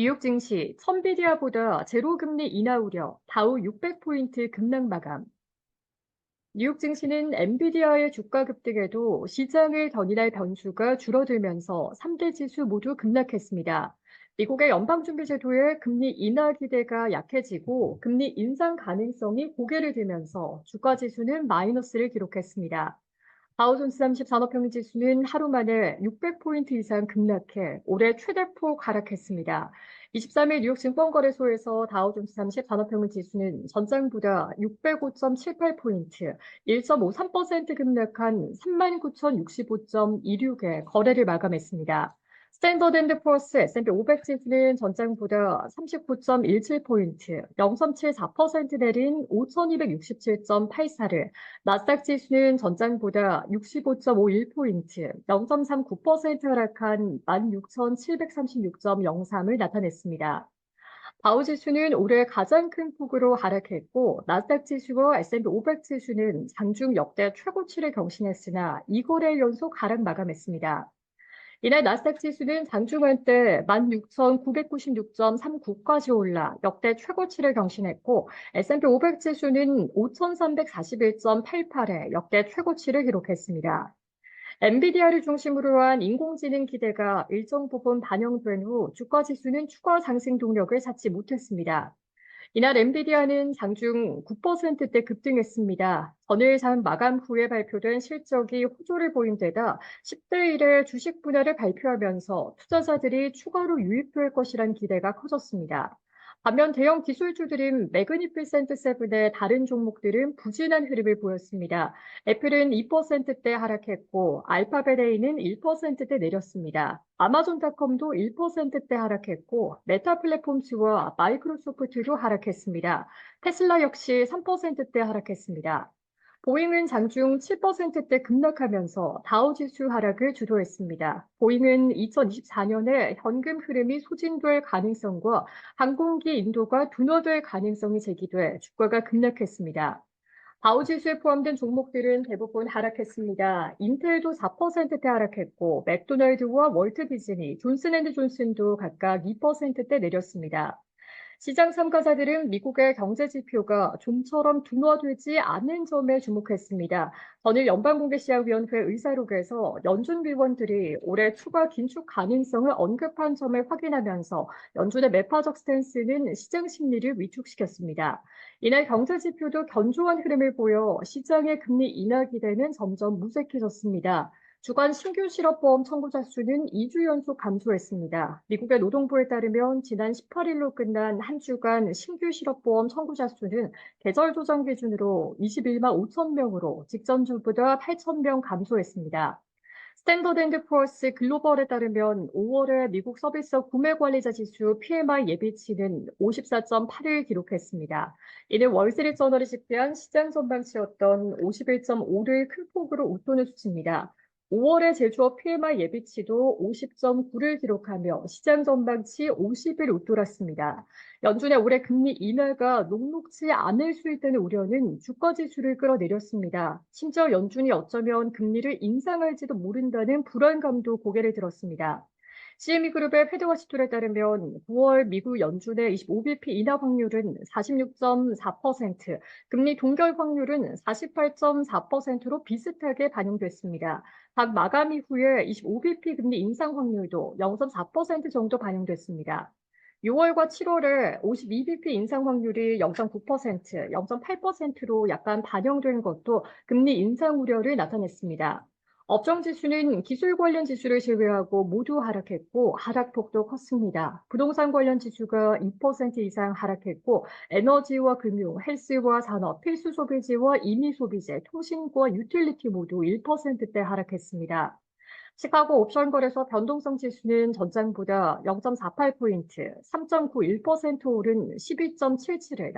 뉴욕 증시 천비디아보다 제로금리 인하 우려, 다우 600포인트 급락 마감. 뉴욕 증시는 엔비디아의 주가 급등에도 시장을 견인할 변수가 줄어들면서 3대 지수 모두 급락했습니다. 미국의 연방준비제도의 금리 인하 기대가 약해지고 금리 인상 가능성이 고개를 들면서 주가 지수는 마이너스를 기록했습니다. 다우존스 30 산업평균 지수는 하루 만에 600포인트 이상 급락해 올해 최대폭 하락했습니다. 23일 뉴욕 증권거래소에서 다우존스 30 산업평균 지수는 전장보다 605.78포인트, 1.53% 급락한 39,065.26에 거래를 마감했습니다. 스탠더드 앤드 포어스 S&P 500 지수는 전장보다 39.17포인트, 0.74% 내린 5,267.84를, 나스닥 지수는 전장보다 65.51포인트, 0.39% 하락한 16,736.03을 나타냈습니다. 바우 지수는 올해 가장 큰 폭으로 하락했고 나스닥 지수와 S&P 500 지수는 장중 역대 최고치를 경신했으나 2거래일 연속 하락 마감했습니다. 이날 나스닥 지수는 장중한 때 16,996.39까지 올라 역대 최고치를 경신했고 S&P 500 지수는 5,341.88에 역대 최고치를 기록했습니다. 엔비디아를 중심으로 한 인공지능 기대가 일정 부분 반영된 후 주가 지수는 추가 상승 동력을 찾지 못했습니다. 이날 엔비디아는 장중 9%대 급등했습니다. 전일장 마감 후에 발표된 실적이 호조를 보인 데다 10대 1의 주식 분할을 발표하면서 투자자들이 추가로 유입될 것이란 기대가 커졌습니다. 반면 대형 기술주들인 매그니필센트 세븐의 다른 종목들은 부진한 흐름을 보였습니다. 애플은 2%대 하락했고 알파벳 A는 1%대 내렸습니다. 아마존닷컴도 1%대 하락했고 메타 플랫폼스와 마이크로소프트도 하락했습니다. 테슬라 역시 3%대 하락했습니다. 보잉은 장중 7%대 급락하면서 다우지수 하락을 주도했습니다. 보잉은 2024년에 현금 흐름이 소진될 가능성과 항공기 인도가 둔화될 가능성이 제기돼 주가가 급락했습니다. 다우지수에 포함된 종목들은 대부분 하락했습니다. 인텔도 4%대 하락했고 맥도날드와 월트 디즈니, 존슨앤드 존슨도 각각 2%대 내렸습니다. 시장 참가자들은 미국의 경제 지표가 좀처럼 둔화되지 않는 점에 주목했습니다. 전일 연방공개시장위원회 의사록에서 연준 위원들이 올해 추가 긴축 가능성을 언급한 점을 확인하면서 연준의 매파적 스탠스는 시장 심리를 위축시켰습니다. 이날 경제 지표도 견조한 흐름을 보여 시장의 금리 인하 기대는 점점 무색해졌습니다. 주간 신규 실업보험 청구자 수는 2주 연속 감소했습니다. 미국의 노동부에 따르면 지난 18일로 끝난 한 주간 신규 실업보험 청구자 수는 계절 조정 기준으로 21만 5천 명으로 직전 주보다 8천 명 감소했습니다. 스탠더드 포어스 글로벌에 따르면 5월에 미국 서비스업 구매 관리자 지수 PMI 예비치는 54.8을 기록했습니다. 이는 월스트리트 저널이 집계한 시장 전망치였던 51.5를 큰 폭으로 웃도는 수치입니다. 5월의 제조업 PMI 예비치도 50.9를 기록하며 시장 전망치 50을 웃돌았습니다. 연준의 올해 금리 인하가 녹록지 않을 수 있다는 우려는 주가 지수를 끌어내렸습니다. 심지어 연준이 어쩌면 금리를 인상할지도 모른다는 불안감도 고개를 들었습니다. CME그룹의 패드워시툴에 따르면 9월 미국 연준의 25bp 인하 확률은 46.4%, 금리 동결 확률은 48.4%로 비슷하게 반영됐습니다. 각 마감 이후에 25bp 금리 인상 확률도 0.4% 정도 반영됐습니다. 6월과 7월에 52bp 인상 확률이 0.9%, 0.8%로 약간 반영된 것도 금리 인상 우려를 나타냈습니다. 업종 지수는 기술 관련 지수를 제외하고 모두 하락했고 하락폭도 컸습니다. 부동산 관련 지수가 2% 이상 하락했고 에너지와 금융, 헬스와 산업, 필수 소비재와 임의 소비재, 통신과 유틸리티 모두 1%대 하락했습니다. 시카고 옵션 거래소 변동성 지수는 전장보다 0.48포인트, 3.91% 오른 12.77을